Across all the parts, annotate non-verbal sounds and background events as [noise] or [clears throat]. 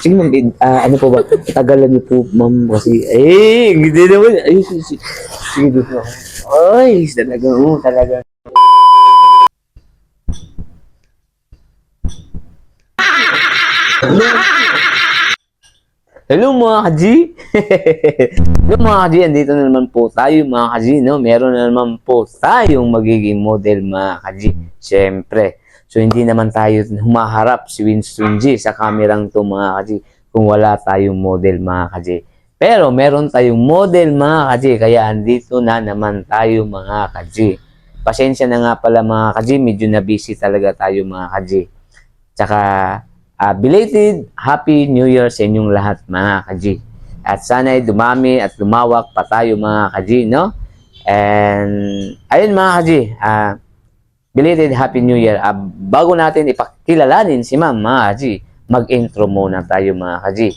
Sige ma'am, ah, ano po ba? Tagalan niyo po ma'am kasi, eh, hindi naman. Ay, sige, sige dito ako. Ay, talaga, oh, talaga. Hello mga kaji! [laughs] Hello mga kaji, andito na naman po tayo mga kaji, no? Meron na naman po tayong magiging model mga kaji. Siyempre. So hindi naman tayo humaharap si Winston G sa kamerang to mga kaji kung wala tayong model mga kaji. Pero meron tayong model mga kaji, kaya andito na naman tayo mga kaji. Pasensya na nga pala mga kaji, medyo na busy talaga tayo mga kaji. Tsaka Ah, belated Happy New Year sa inyong lahat mga kaji. At sana'y dumami at lumawak pa tayo mga kaji, no? And ayun mga kaji, ah, belated Happy New Year. Ah, bago natin ipakilalanin si Ma'am mga kaji, mag-intro muna tayo mga kaji.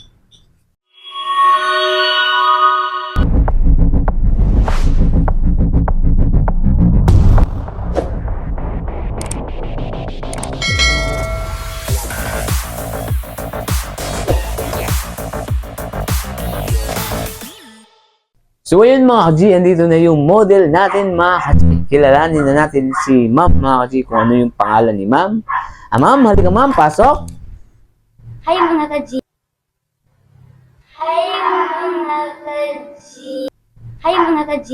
So ayun mga kaji, andito na yung model natin mga kaji. Kilalanin na natin si Ma'am mga kaji kung ano yung pangalan ni Ma'am. Ah Ma'am, halika Ma'am, pasok. Hi mga ka-G. Hi mga ka-G. Hi mga ka-G.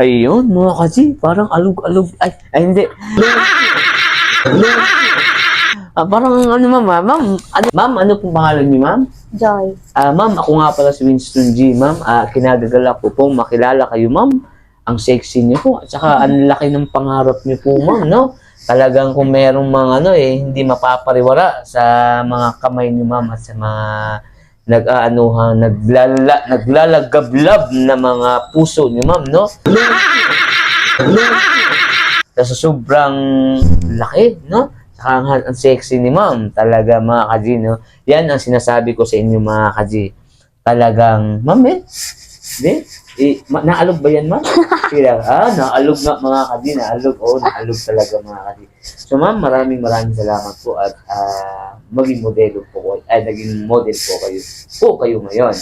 Ayun, mga kaji, parang alog-alog. Ay, ay hindi. [laughs] Ah, parang ano ma'am, ah, ma'am, ano, ma'am, ano pong pangalan niyo ma'am? Joy. Ah, ma'am, ako nga pala si Winston G, ma'am. Ah, kinagagalak ko pong makilala kayo, ma'am. Ang sexy niyo po. At saka, ang laki ng pangarap niyo po, ma'am, no? Talagang kung merong mga ano eh, hindi mapapariwara sa mga kamay niyo, ma'am, at sa mga nag-aanuhan, naglala, naglalagablab na mga puso niyo, ma'am, no? Sa sobrang laki, no? Saka ang, ang sexy ni ma'am. Talaga mga kaji, no? Yan ang sinasabi ko sa inyo mga kaji. Talagang, ma'am eh. Di? Eh, ma- naalog ba yan ma'am? [laughs] Kaya, ah, naalog nga mga kaji. Naalog, oh, naalog talaga mga kaji. So ma'am, maraming maraming salamat po at ah, maging modelo po ko, ay naging model po kayo po kayo ngayon.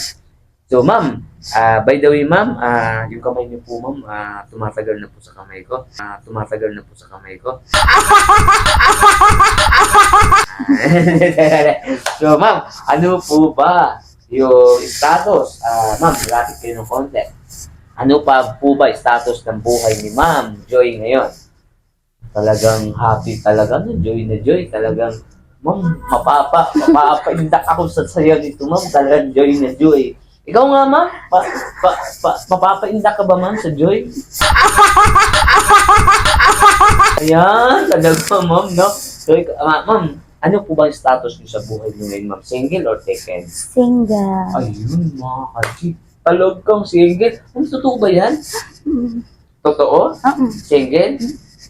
So ma'am, ah, by the way ma'am, ah, yung kamay niyo po ma'am, ah, tumatagal na po sa kamay ko. Ah, tumatagal na po sa kamay ko. [laughs] so, ma'am, ano po ba yung status? Ah, ma'am, lapit kayo ng konti. Ano pa po ba status ng buhay ni Ma'am Joy ngayon? Talagang happy talaga, no? Joy na Joy. Talagang, ma'am, mapapa, mapapaindak [laughs] ako sa sayo nito, ma'am. Talagang Joy na Joy. Ikaw nga, ma'am, pa, pa, pa, mapapaindak ka ba, ma'am, sa Joy? Ayan, talaga, ma'am, no? So, ah, ma'am, ano po ba yung status niyo sa buhay niyo ngayon, ma'am? Single or taken? Single. Ayun, mga kaji. Talog kang single. Ano, totoo ba yan? Mm. Totoo? Uh-uh. Single?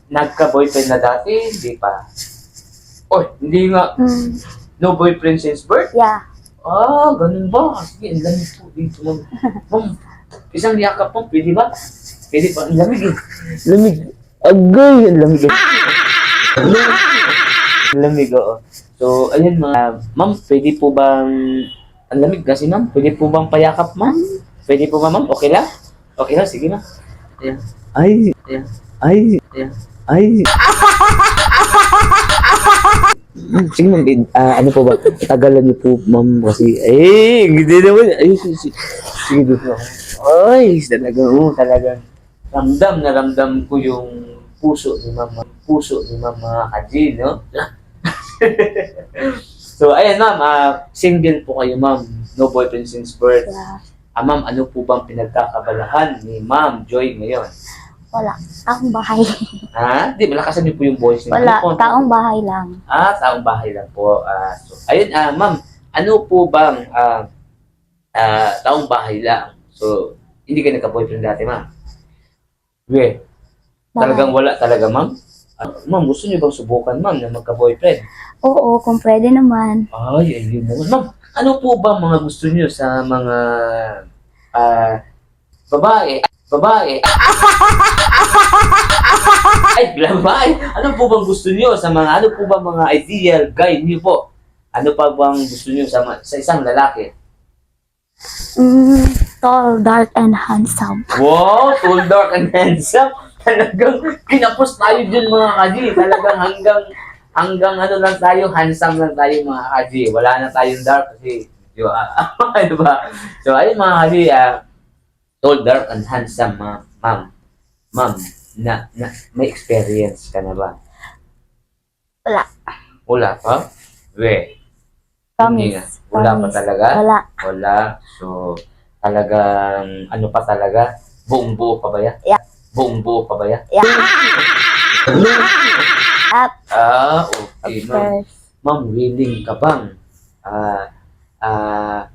Nagka-boyfriend na dati? Hindi pa. Oh, hindi nga. Mm. No boyfriend since birth? Yeah. Ah, ganun ba? Sige, ang lamig po dito, ma'am. Ma'am, isang yakap po, pwede ba? Pwede pa, ang lamig eh. Lamig. Agay, ang lamig eh. Ang lamig, oo. So, ayun mga, ma'am, pwede po bang, ang lamig kasi ma'am, pwede po bang payakap ma'am? Pwede po ba ma'am? Okay lang? Okay lang, sige ma'am. Ayan. Ay, ayan. Ay, ayan. Ay. Sige ma'am, ah, ano po ba? Tagalan niyo po ma'am kasi, eh, hindi naman. Ay, sige, sige, sige ako. Ay, talaga, oh, talaga. Ramdam na ramdam ko yung puso ni ma'am, puso ni ma'am mga kaji, no? [laughs] so, ayan ma'am, ah, single po kayo ma'am, no boyfriend since birth. Yeah. Ah, ma'am, ano po bang pinagkakabalahan ni ma'am Joy ngayon? Wala. Taong bahay. Ha? Di, malakasan niyo po yung voice niyo. Wala. Ano po? Taong bahay lang. Ah, taong bahay lang po. Ah, so, ayun, ah, ma'am, ano po bang ah, ah, taong bahay lang? So, hindi ka nagka-boyfriend dati, ma'am? We, talagang wala talaga, ma'am? Ah, ma'am, gusto niyo bang subukan, ma'am, na magka-boyfriend? Oo, kung pwede naman. Ay, ayun naman. Ma'am, ano po ba mga gusto niyo sa mga ah, babae? Babae. [laughs] Ay, babae. Ano po bang gusto niyo sa mga, ano po ba mga ideal guy niyo po? Ano pa bang gusto niyo sa, ma- sa isang lalaki? Mm, tall, dark, and handsome. Wow, tall, dark, and handsome. Talagang kinapos tayo dyan mga kaji. Talagang hanggang, hanggang ano lang tayo, handsome lang tayo mga kaji. Wala na tayong dark kasi, di ba? [laughs] ano ba? So, ayun mga kaji, ah, tall, dark, and handsome, ma- ma'am. Ma'am, na, na, may experience ka na ba? Wala. Wala pa? We. Hindi. Promise. Wala pa Promise. talaga? Wala. Wala. So, talagang, ano pa talaga? Buong buo pa ba yan? Yeah. Buong buo pa ba yan? Yeah. [laughs] Up Ah, okay, ma'am. Ma'am, willing ka bang? Ah, ah,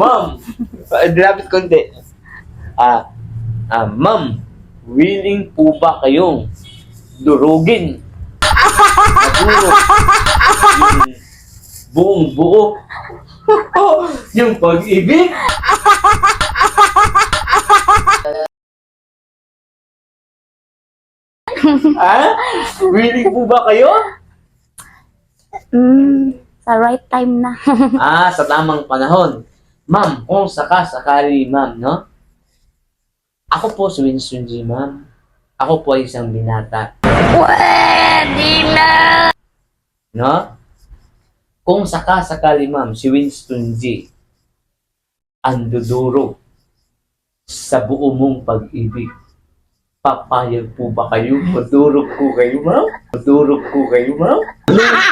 ma'am, lapit konti. Ah, ah, ma'am, willing po ba kayong durugin? Madurog. Yung buong buo. yung pag-ibig. Ha? Willing po ba kayo? Mm, sa right time na. [laughs] Ah, sa tamang panahon. Ma'am, kung saka-sakali, ma'am, no? Ako po si Winston G, ma'am. Ako po ay isang binata. Pwede na! No? Kung saka-sakali, ma'am, si Winston G, ang duduro sa buo mong pag-ibig. Papayag po ba kayo? Madurog ko kayo, ma'am? Madurog ko kayo, ma'am? [laughs]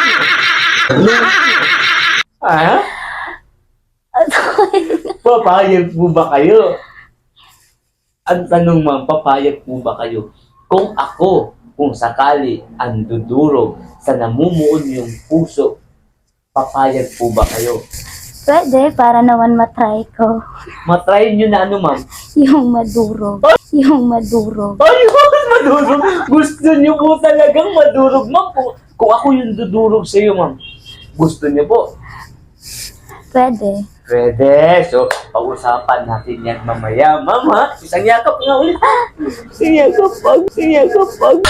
Ha? Papayag po ba kayo? Ang tanong ma'am, papayag po ba kayo? Kung ako, kung sakali ang dudurog sa namumuon yung puso, papayag po ba kayo? Pwede, para naman matry ko. Matry nyo na ano ma'am? Yung maduro. Yung maduro. Ayun, madurog. Gusto nyo po talagang madurog ma'am. Kung, kung ako yung dudurog sa iyo ma'am, gusto nyo po. Pwede. Pwede. So, pag-usapan natin yan mamaya. Ma'am, ha? Isang yakap nga ulit. Isang yakap pag. Isang yakap pag. [laughs]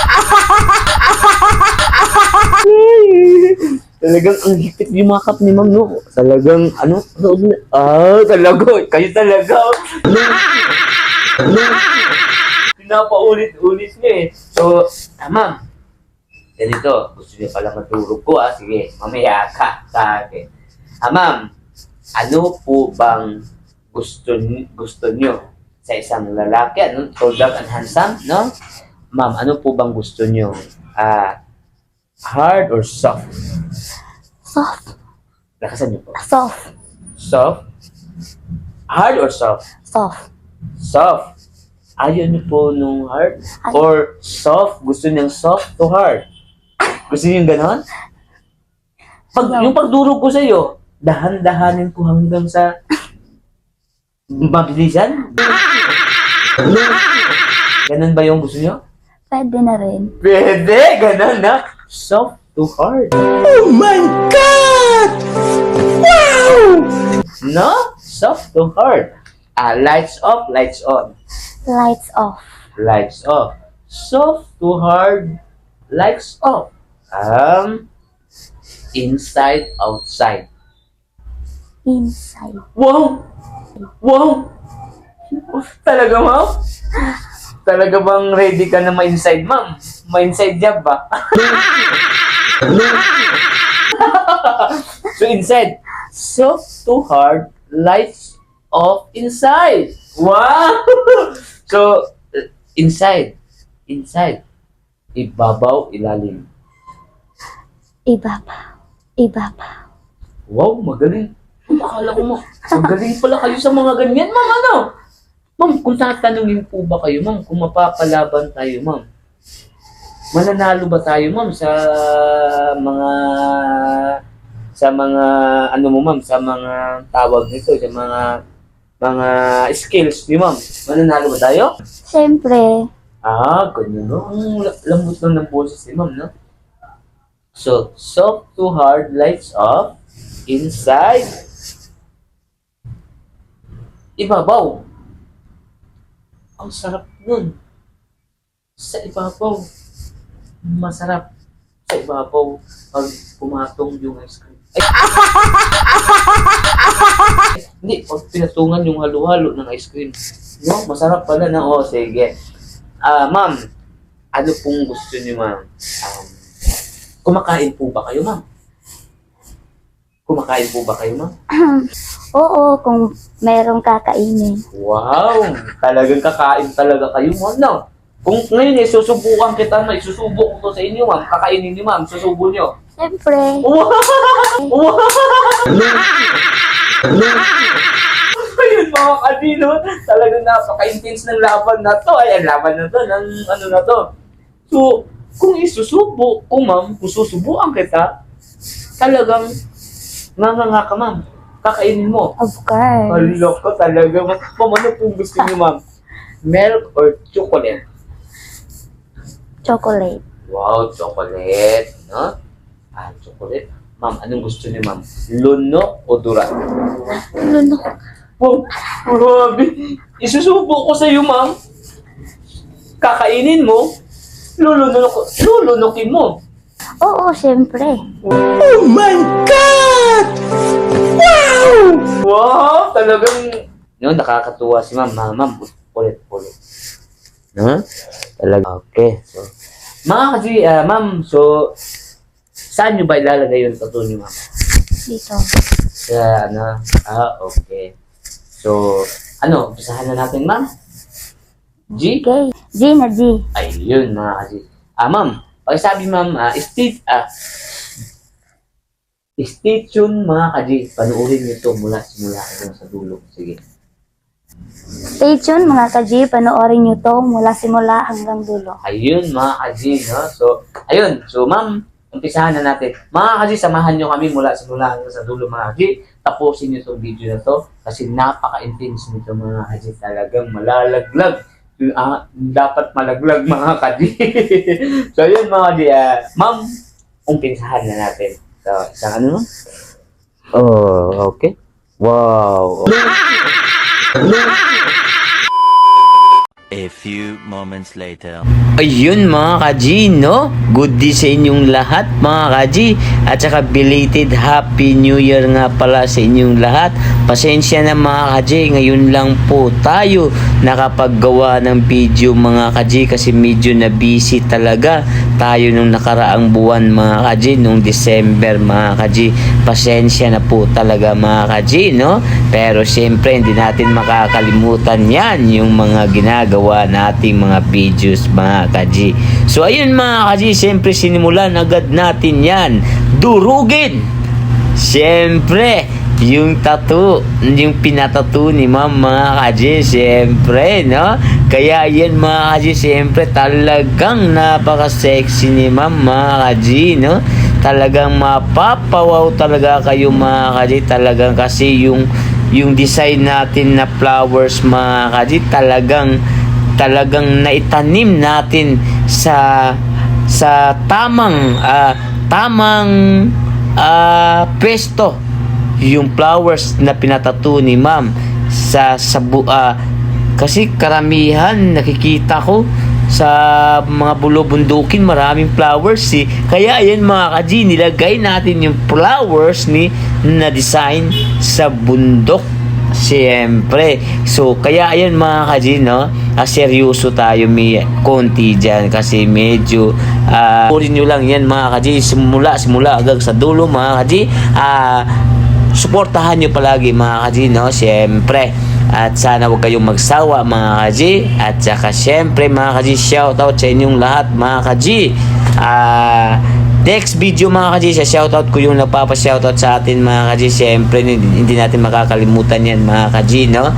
Talagang ang higpit yung makap ni ma'am, no? Talagang, ano? ano- Ah, talaga. Kayo talaga. [laughs] Pinapaulit-ulit niya eh. So, ah, ma'am. Ganito. Gusto niyo pala matulog ko, ah. Sige, mamaya ka sa akin. Ah, ma'am ano po bang gusto gusto niyo sa isang lalaki ano tall dark and handsome no ma'am ano po bang gusto niyo ah hard or soft Soft. lakasan niyo po Soft. soft hard or soft Soft. soft ayaw niyo po nung hard or soft gusto niyang soft to hard gusto niyo yung ganon pag Ayaw. yung pagdurog ko sa iyo dahan-dahanin ko hanggang sa mabilisan Ganun ba yung gusto niyo? Pwede na rin. Pwede, ganun na. Soft to hard. Oh my God! Wow! No? Soft to hard. Ah, lights off, lights on. Lights off. Lights off. Soft to hard, lights off. Um, inside, outside. Inside. Wow! Wow! Talaga, ma'am? Talaga bang ready ka na ma-inside, ma'am? Ma-inside job ba? [laughs] so, inside. Soft to hard, lights off inside. Wow! So, inside. Inside. Ibabaw, ilalim. Ibabaw. Ibabaw. Wow, magaling. Akala ko mo, magaling pala kayo sa mga ganyan, ma'am, ano? Ma'am, kung tatanungin po ba kayo, ma'am, kung mapapalaban tayo, ma'am, mananalo ba tayo, ma'am, sa mga, sa mga, ano mo, ma'am, sa mga tawag nito, sa mga, mga skills ni ma'am, mananalo ba tayo? Siyempre. Ah, ganyan, no? Ang la- lambot lang ng boses ni ma'am, no? So, soft to hard, lights off, inside, ibabaw. Ang sarap nun. Sa ibabaw. Masarap sa ibabaw pag pumatong yung ice cream. Ay! [laughs] Hindi, pag pinatungan yung halo-halo ng ice cream. No, masarap pala na. Oh, sige. Ah, ma'am, ano pong gusto niyo, ma'am? Um, kumakain po ba kayo, ma'am? Kumakain po ba kayo, ma'am? [clears throat] Oo, kung merong kakainin. Wow! Talagang kakain talaga kayo, ma'am, no? Kung ngayon eh, susubukan kita, ma'am, susubok ko to sa inyo, ma'am. Kakainin niyo, ma'am. Susubo niyo. Siyempre, Wow! Wow! [laughs] Ayun mga kadino, talagang napaka-intense ng laban na to. Ay, ang laban na to, ng ano na to. So, kung isusubo ko, ma'am, kung susubukan kita, talagang nga ka, ma'am. Kakainin mo. of course. Hala ko talaga. Ma'am, ano pong gusto niyo, ma'am? Milk or chocolate? Chocolate. Wow, chocolate, no? Ah, chocolate. Ma'am, anong gusto niyo, ma'am? Lunok o dura? Lunok. Wow, grabe. Isusubo ko sa iyo, ma'am. Kakainin mo, lulunok, lulunukin mo. Oo, siyempre. Oh my God! Wow! Wow, talagang... No, nakakatuwa si ma'am. Ma'am, ma'am, ulit, ulit. No? Talaga. Okay, so... Mga kasi, ah, ma'am, so... Saan nyo ba ilalagay yung tattoo niyo, ma'am? Dito. Sa, ano? Ah, okay. So, ano, umpisahan na natin, ma'am? G? Okay. G na G. Ayun, mga kasi. Ah, ma'am, pakisabi, ma'am, ah, stay, ah, stay tuned, mga kaji. Panuorin niyo to mula simula hanggang sa dulo. Sige. Stay tuned mga ka-G. Panoorin nyo to mula simula hanggang dulo. Ayun, mga kaji, no? So, ayun. So, ma'am, umpisahan na natin. Mga kaji, samahan nyo kami mula simula hanggang sa dulo, mga kaji. Tapusin nyo itong video na to kasi napaka-intense nito, mga kaji. Talagang malalaglag. Ah, dapat malaglag, [laughs] mga kaji. so, ayun, mga kaji. ah, ma'am, umpisahan na natin. So, isang ano, no? Oh, okay. Wow. [laughs] A few moments later. Ayun mga kaji, no? Good day sa inyong lahat mga kaji. At saka belated Happy New Year nga pala sa inyong lahat. Pasensya na mga kaji, ngayon lang po tayo nakapaggawa ng video mga kaji kasi medyo na busy talaga tayo nung nakaraang buwan mga kaji, nung December mga kaji. Pasensya na po talaga mga kaji, no? Pero siyempre hindi natin makakalimutan yan yung mga ginagawa nating mga videos mga kaji. So ayun mga kaji, siyempre sinimulan agad natin yan. Durugin! Siyempre, yung tattoo, yung pinatattoo ni ma'am mga kaji, siyempre, no? Kaya yan mga kaji, siyempre talagang napaka-sexy ni ma'am mga kaji, no? Talagang mapapawaw talaga kayo mga kaji, talagang kasi yung yung design natin na flowers mga kaji, talagang talagang naitanim natin sa sa tamang ah, tamang ah, pwesto yung flowers na pinatato ni ma'am sa sa ah, kasi karamihan nakikita ko sa mga bulubundukin maraming flowers eh. Kaya ayan mga kaji, nilagay natin yung flowers ni na design sa bundok Siyempre. So, kaya ayan mga kaji, no? Ah, seryoso tayo may konti dyan kasi medyo uh, nyo lang yan mga kaji simula simula hanggang sa dulo mga kaji ah suportahan nyo palagi mga kaji no siyempre at sana huwag kayong magsawa mga kaji at saka siyempre mga kaji shout out sa inyong lahat mga kaji ah Next video mga kaji, sa shoutout ko yung nagpapa-shoutout sa atin mga kaji. Siyempre, hindi natin makakalimutan yan mga kaji, no?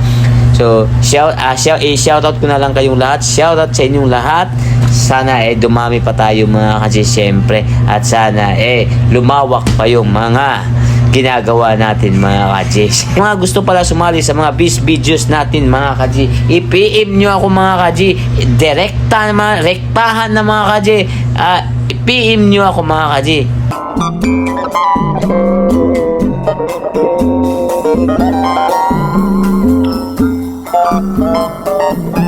So, shout, uh, shout, eh, shoutout ko na lang kayong lahat. Shoutout sa inyong lahat. Sana eh dumami pa tayo mga kaji, siyempre. At sana eh lumawak pa yung mga ginagawa natin mga kaji. Mga gusto pala sumali sa mga bis videos natin mga kaji, i-PM nyo ako mga kaji. Direkta naman, rektahan na mga kaji. Ah, i-PM nyo ako mga kaji. mga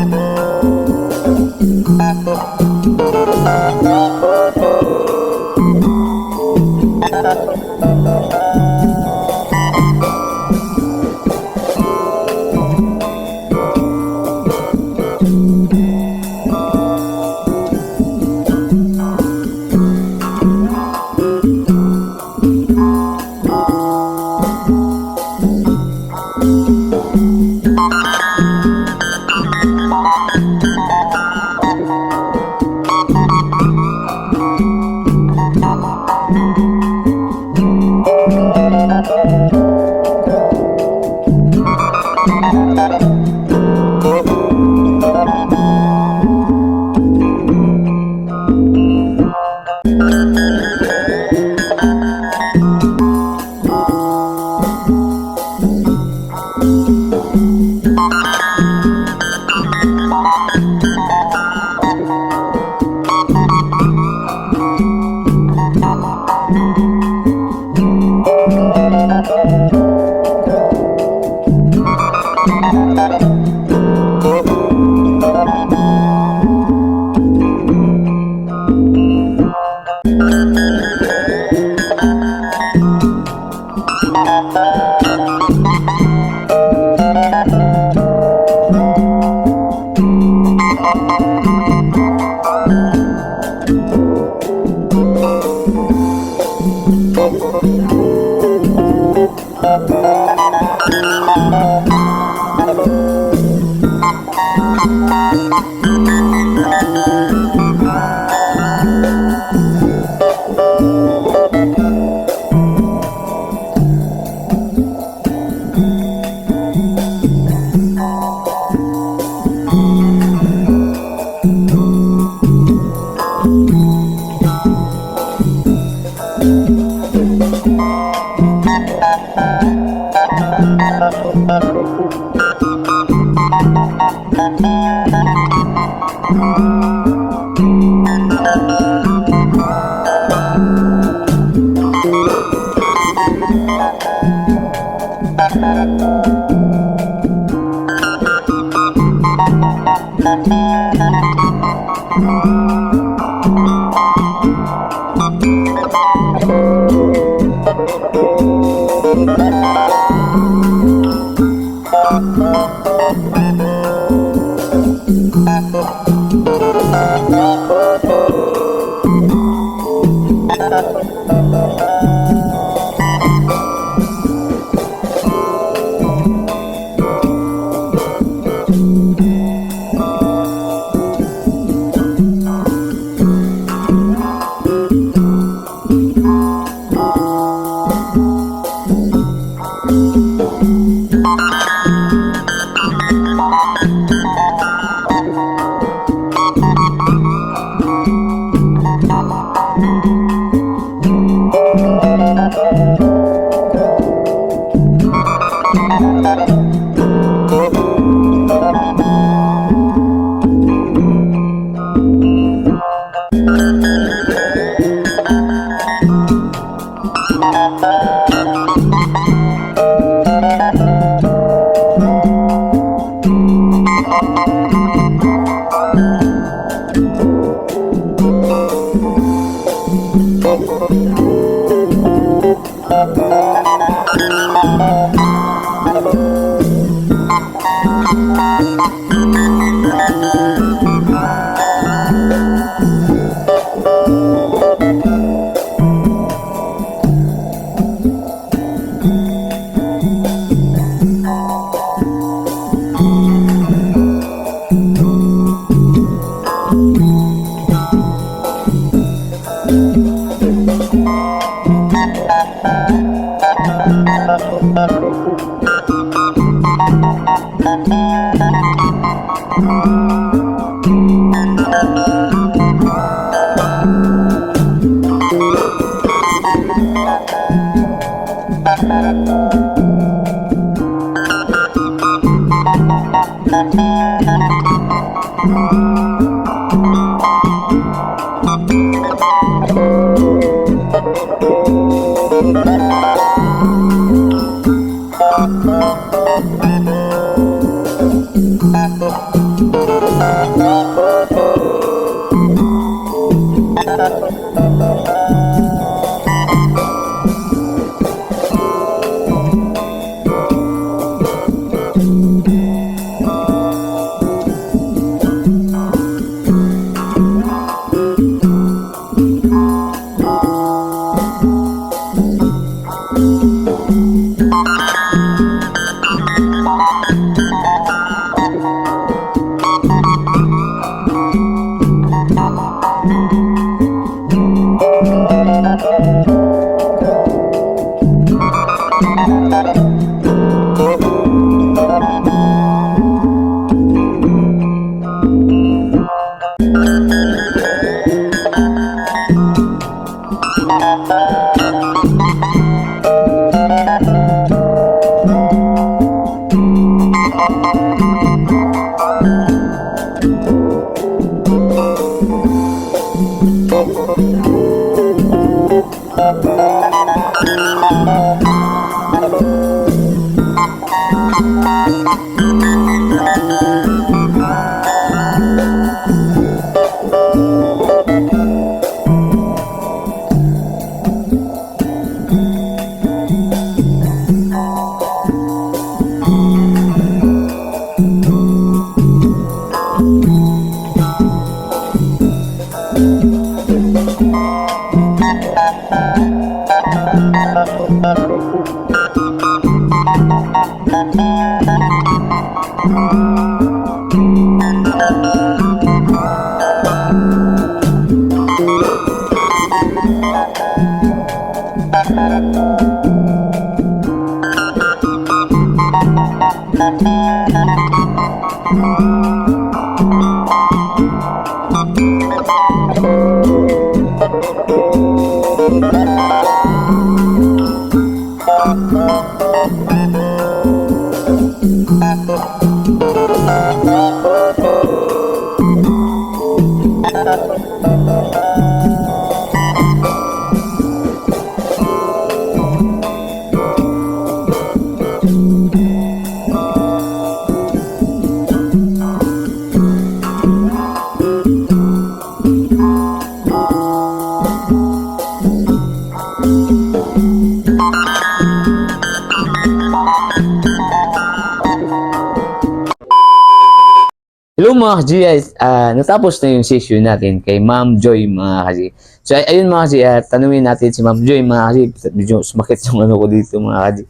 Natapos na yung session natin kay Ma'am Joy mga kaji. So ay- ayun mga kaji, ah, tanungin natin si Ma'am Joy mga kaji. Medyo sumakit yung ano ko dito mga kaji.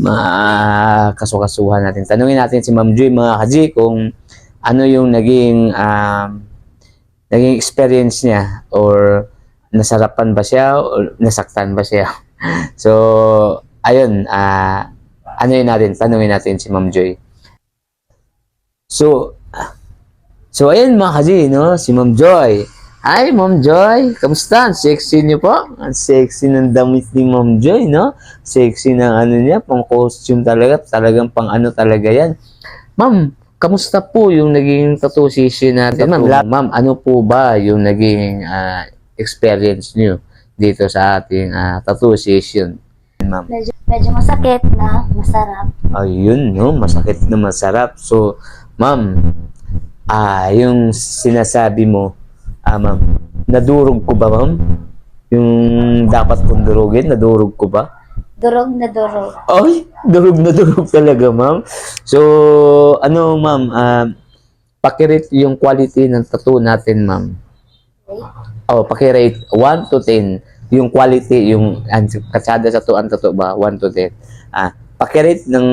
Makasukasuhan natin. Tanungin natin si Ma'am Joy mga kaji kung ano yung naging um, naging experience niya or nasarapan ba siya o nasaktan ba siya. [laughs] so, ayun, ah ano yun natin, tanungin natin si Ma'am Joy. So, so ayun mga kaji, no? Si Ma'am Joy. Hi, Ma'am Joy. Kamusta? Ang Sexy niyo po? Ang sexy ng damit ni Ma'am Joy, no? Sexy ng ano niya, pang costume talaga. Talagang pang ano talaga yan. Ma'am, kamusta po yung naging tattoo session natin? Ma'am, la- ma'am, ano po ba yung naging ah, experience niyo dito sa ating ah, tattoo session? Ma'am. Medyo, medyo masakit na masarap. Ayun, no? Masakit na masarap. So, ma'am, ah, yung sinasabi mo, ah, ma'am, nadurog ko ba, ma'am? Yung dapat kong durugin, nadurog ko ba? Durog na durog. Ay, durog na durog talaga, ma'am. So, ano, ma'am, ah, pakirate yung quality ng tattoo natin, ma'am. Oh, pakirate 1 to 10 yung quality, yung ang katsada sa tuan tattoo ba, 1 to 10. Ah, pakirate ng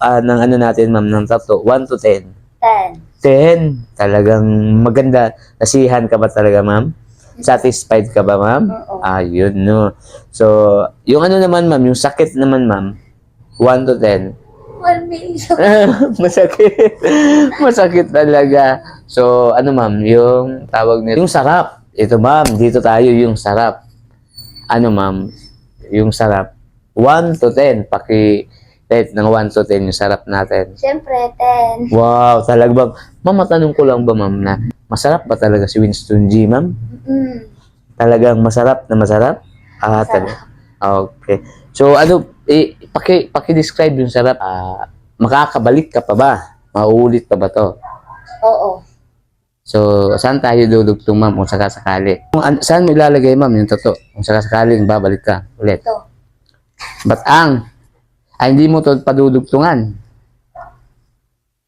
ah, ng ano natin, ma'am, ng tattoo, 1 to 10. 10. 10. Talagang maganda. Nasihan ka ba talaga, ma'am? Satisfied ka ba, ma'am? Oo. Ayun, no. So, yung ano naman, ma'am, yung sakit naman, ma'am, 1 to 10. 1 million. [laughs] Masakit. Masakit talaga. So, ano, ma'am, yung tawag nito, yung sarap. Ito, ma'am, dito tayo yung sarap. Ano, ma'am, yung sarap. 1 to 10. Paki, rate ng 1 to 10 yung sarap natin. Siyempre, 10. Wow, talaga ba? Ma'am, matanong ko lang ba, ma'am, na masarap ba talaga si Winston G, ma'am? Mm. Talagang masarap na masarap? Ah, Masarap. talaga. Okay. So, ano, eh, paki, paki-describe yung sarap. Ah, makakabalik ka pa ba? Mauulit pa ba to? Oo. So, saan tayo dudugtong, ma'am, kung sakasakali? Kung Saan mo ilalagay, ma'am, yung toto? Kung sakasakaling babalik ka ulit. Ito. Ba't ang? Ay, hindi mo to padudugtungan.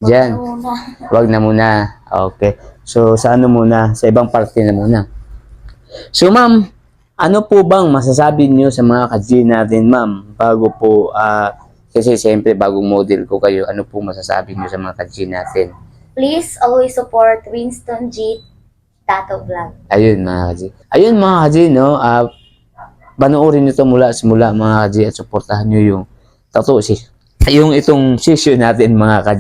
Diyan. Una. Wag na muna. Okay. So, sa ano muna? Sa ibang parte na muna. So, ma'am, ano po bang masasabi niyo sa mga ka natin, ma'am? Bago po, ah, kasi siyempre, bagong model ko kayo, ano po masasabi niyo sa mga ka natin? Please always support Winston G. Tato Vlog. Ayun, mga ka Ayun, mga ka no? Ah, panoorin niyo to mula simula, mga ka at supportahan niyo yung tattoo si yung itong session natin, mga ka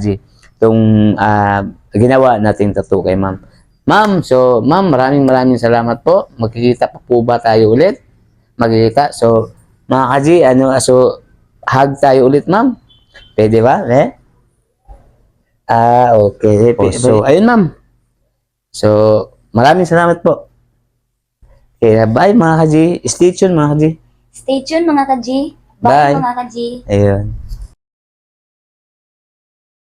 Itong ah, ginawa nating tattoo kay ma'am. Ma'am, so ma'am, maraming maraming salamat po. Magkikita pa po ba tayo ulit? Magkikita. So, mga kaji, ano, so, hug tayo ulit, ma'am. Pwede ba? Eh? Ah, okay. po. So, ayun, ma'am. So, maraming salamat po. Okay, bye mga kaji. Stay tuned mga kaji. Stay tuned mga ka-G. Bye. Bye mga ka-G. Ayun.